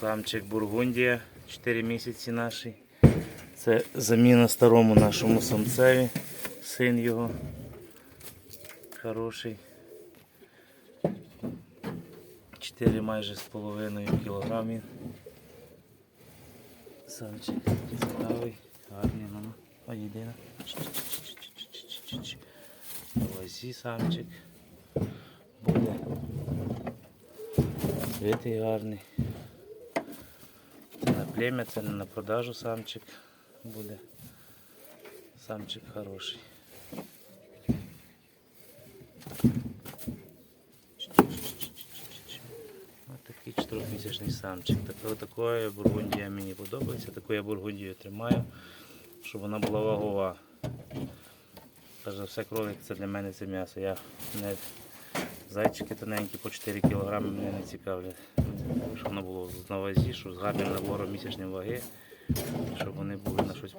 Самчик Бургундія, 4 місяці наший. Це заміна старому нашому самцеві, син його. Хороший. 4 майже з половиною кілограмів. Самчик цікавий, гарний, ну, а єдина. Ось і самчик буде. Свитий гарний. Плем'я, це не на продажу самчик буде. Самчик хороший. Ось такий чотирьохмісячний самчик. Такої бургундія мені подобається. Таку я бургундію тримаю, щоб вона була вагова. Перш за все кролик це для мене це м'ясо. Я не зайчики тоненькі по 4 кг мене не цікавлять. Щоб воно було на вазі, щоб з гарним набором місячної ваги, щоб вони були на щось